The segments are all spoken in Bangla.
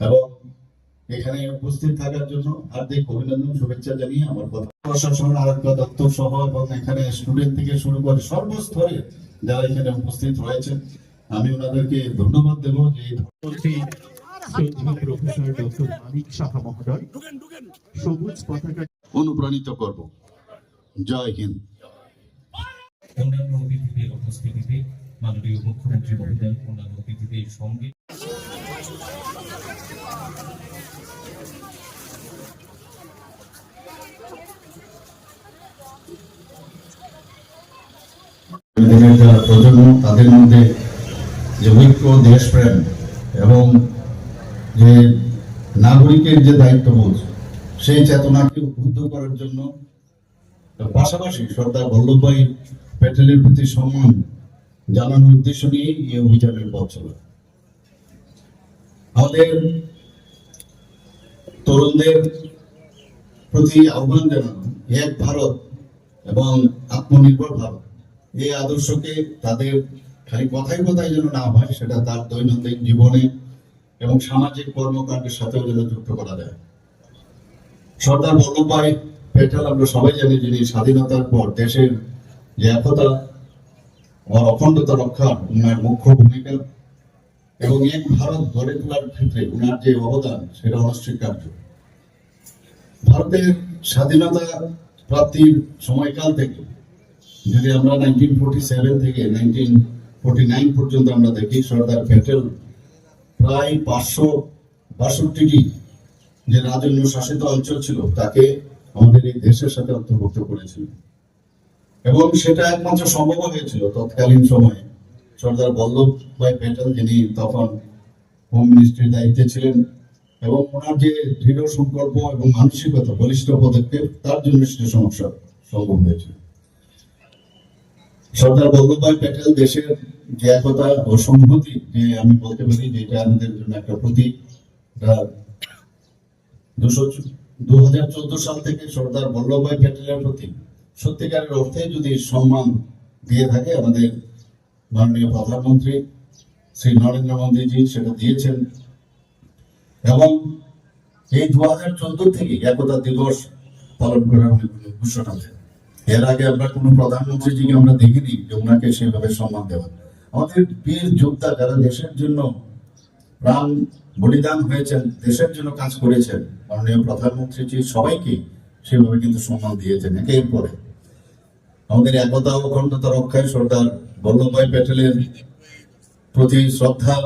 এবং এখানে উপস্থিত থাকার জন্য হার্দিক অভিনন্দন, শুভেচ্ছা জানিয়ে আমার কথা। প্রশাসন আরোগ্য দপ্তর সহ এবং এখানে স্টুডেন্ট থেকে শুরু করে সর্বস্তরে যারা এখানে উপস্থিত রয়েছেন আমি ওনাদেরকে ধন্যবাদ দেবো যে এই মন্ত্রী শ্রদ্ধেয় প্রফেসর ডক্টর মানিক সাহা মহোদয় সবুজ পতাকা অনুপ্রাণিত করব। জয় হিন্দ। অন্যান্য অতিথিদের উপস্থিতিতে মাননীয় মুখ্যমন্ত্রী মহোদয় অন্যান্য অতিথিদের সঙ্গে প্রজন্ম তাদের মধ্যে যে ঐক্য দেশপ্রেম এবং যে নাগরিকের যে দায়িত্ববোধ, সেই চেতনাকে উদ্বুদ্ধ করার জন্য পাশাপাশি সর্দার বল্লভভাই প্যাটেলের প্রতি সম্মান জানানোর উদ্দেশ্য নিয়ে এই অভিযানের পথ চলা। আমাদের তরুণদের প্রতি আহ্বান জানানো, এক ভারত এবং আত্মনির্ভর ভারত। এই আদর্শকে তাদের খালি কথায় কথায় যেন না হয় সেটা তার দৈনন্দিন জীবনে এবং সামাজিক কর্মকাণ্ডের সাথেও যেন যুক্ত করা যায়। সর্দার বল্লভভাই পেটেল, আমরা সবাই জানি যিনি স্বাধীনতার পর দেশের যে একতা ও অখণ্ডতা রক্ষা উনার মুখ্য ভূমিকা এবং এক ভারত গড়ে তোলার ক্ষেত্রে উনার যে অবদান, সেটা অনস্বীকার্য। ভারতের স্বাধীনতা প্রাপ্তির সময়কাল থেকে যদি আমরা নাইনটিন ফোর্টি সেভেন থেকে নাইনটিন ফোর্টি নাইন পর্যন্ত আমরা দেখি, সর্দার প্যাটেল প্রায় পাঁচশো বাষট্টিটি যে রাজন্য শাসিত অঞ্চল ছিল, তাকে আমাদের এই দেশের সাথে অন্তর্ভুক্ত করেছিল। এবং সেটা একমাত্র সম্ভব হয়েছিল তৎকালীন সময়ে। সর্দার বল্লভভাই প্যাটেল, যিনি তখন হোম মিনিস্ট্রির দায়িত্বে ছিলেন এবং ওনার যে দৃঢ় সংকল্প এবং মানসিকতা, বলিষ্ঠ পদক্ষেপ, তার জন্য সেটা সমস্যা সম্ভব হয়েছিল। সর্দার বল্লভভাই প্যাটেল দেশের যে একতা ও সংহতি যে আমি বলতে পারি যে এটা আমাদের জন্য একটা প্রতীক। দু সাল থেকে সর্দার বল্লভভাই প্যাটেলের প্রতি সত্যিকারের অর্থে যদি সম্মান দিয়ে থাকে আমাদের মাননীয় প্রধানমন্ত্রী শ্রী নরেন্দ্র মোদীজি সেটা দিয়েছেন। এবং এই দু হাজার চোদ্দ থেকে একতা দিবস পালন করার অনেকগুলো ঘোষণা দেয় এর আগে আমরা কোনো প্রধানমন্ত্রীজিকে আমরা দেখিনি যে ওনাকে সেভাবে সম্মান দেওয়া আমাদের বীর যোদ্ধা যারা দেশের জন্য প্রাণ বলিদান হয়েছেন, দেশের জন্য কাজ করেছেন, মাননীয় প্রধানমন্ত্রীজি সবাইকে সেভাবে কিন্তু সম্মান দিয়েছেন একের পরে আমাদের একতা অখণ্ডতা রক্ষায় সর্দার বল্লভভাই প্যাটেলের প্রতি শ্রদ্ধা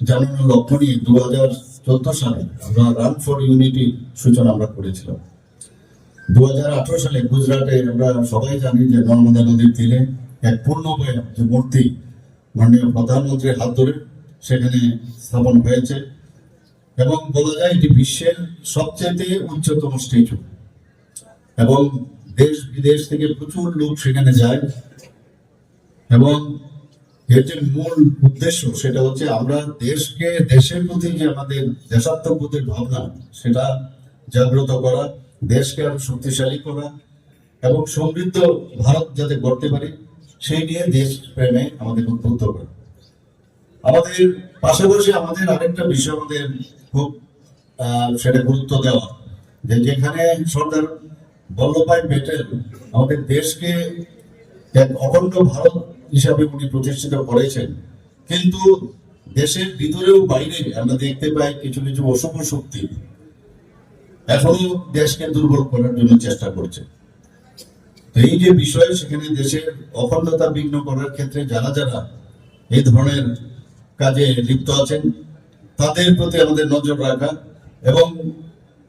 জানানোর লক্ষ্য নিয়ে দু হাজার চোদ্দ সালে আমরা রান ফর ইউনিটি সূচনা আমরা করেছিলাম। দু হাজার আঠারো সালে গুজরাটে আমরা সবাই জানি যে নর্মদা নদীর তীরে এক পূর্ণবয় যে মূর্তি মাননীয় প্রধানমন্ত্রীর হাত ধরে সেখানে স্থাপন হয়েছে। এবং বলা যায় এটি বিশ্বের সবচেয়ে উচ্চতম স্ট্যাচু। এবং দেশ বিদেশ থেকে প্রচুর লোক সেখানে যায়। এবং এর যে মূল উদ্দেশ্য সেটা হচ্ছে আমরা দেশকে, দেশের প্রতি যে আমাদের দেশাত্মবোধের ভাবনা, সেটা জাগ্রত করা। দেশকে আরও শক্তিশালী করা এবং সমৃদ্ধ ভারত যাতে গড়তে পারি, সেই নিয়ে দেশ প্রেমে আমাদের উদ্বুদ্ধ করা। আমাদের পাশাপাশি আমাদের আরেকটা বিষয় আমাদের খুব সেটা গুরুত্ব দেওয়া, যে যেখানে সর্দার বল্লভভাই প্যাটেল আমাদের দেশকে এক অখণ্ড ভারত হিসাবে উনি প্রতিষ্ঠিত করেছেন। কিন্তু দেশের ভিতরেও বাইরে আমরা দেখতে পাই কিছু কিছু অশুভ শক্তি। এখনও দেশকে দুর্বল করার জন্য চেষ্টা করছে। এই যে বিষয়, সেখানে দেশের অখণ্ডতা বিঘ্ন করার ক্ষেত্রে যারা যারা এই ধরনের কাজে লিপ্ত আছেন, তাদের প্রতি আমাদের নজর রাখা এবং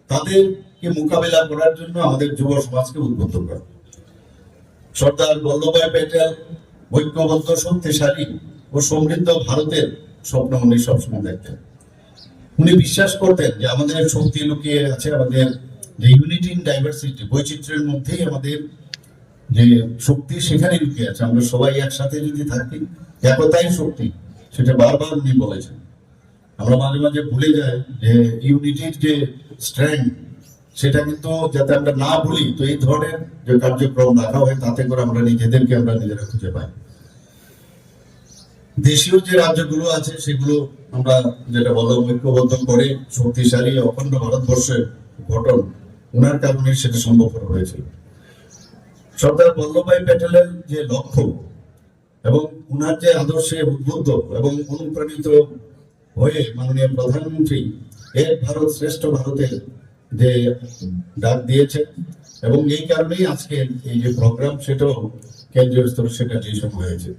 তাদেরকে মোকাবেলা করার জন্য আমাদের যুব সমাজকে উদ্বুদ্ধ করা। সর্দার বল্লভভাই প্যাটেল ঐক্যবদ্ধ, শক্তিশালী ও সমৃদ্ধ ভারতের স্বপ্ন উনি সবসময় দেখতেন। উনি বিশ্বাস করতেন যে আমাদের শক্তি লুকিয়ে আছে, আমাদের যে ইউনিটি ইন ডাইভার্সিটি বৈচিত্র্যের মধ্যেই আমাদের যে শক্তি সেখানে লুকিয়ে আছে। আমরা সবাই একসাথে যদি থাকি, একতাই শক্তি, সেটা বারবার উনি বলেছেন। আমরা মাঝে মাঝে ভুলে যাই যে ইউনিটির যে স্ট্রেংথ সেটা কিন্তু যাতে আমরা না ভুলি, তো এই ধরনের যে কার্যক্রম রাখা হয়, তাতে করে আমরা নিজেদেরকে আমরা নিজেরা খুঁজে পাই। দেশীয় যে রাজ্যগুলো আছে, সেগুলো আমরা যেটা বললাম, ঐক্যবদ্ধ করে শক্তিশালী, অখণ্ড ভারতবর্ষের গঠন ওনার কারণে সেটা সম্ভবপর হয়েছিল। সর্দার বল্লভভাই প্যাটেলের যে লক্ষ্য এবং উনার যে আদর্শে উদ্বুদ্ধ এবং অনুপ্রাণিত হয়ে মাননীয় প্রধানমন্ত্রী এক ভারত শ্রেষ্ঠ ভারতের যে ডাক দিয়েছেন এবং এই কারণেই আজকে এই যে প্রোগ্রাম সেটাও কেন্দ্রীয় স্তরে সেটা ডিসিশন হয়েছে।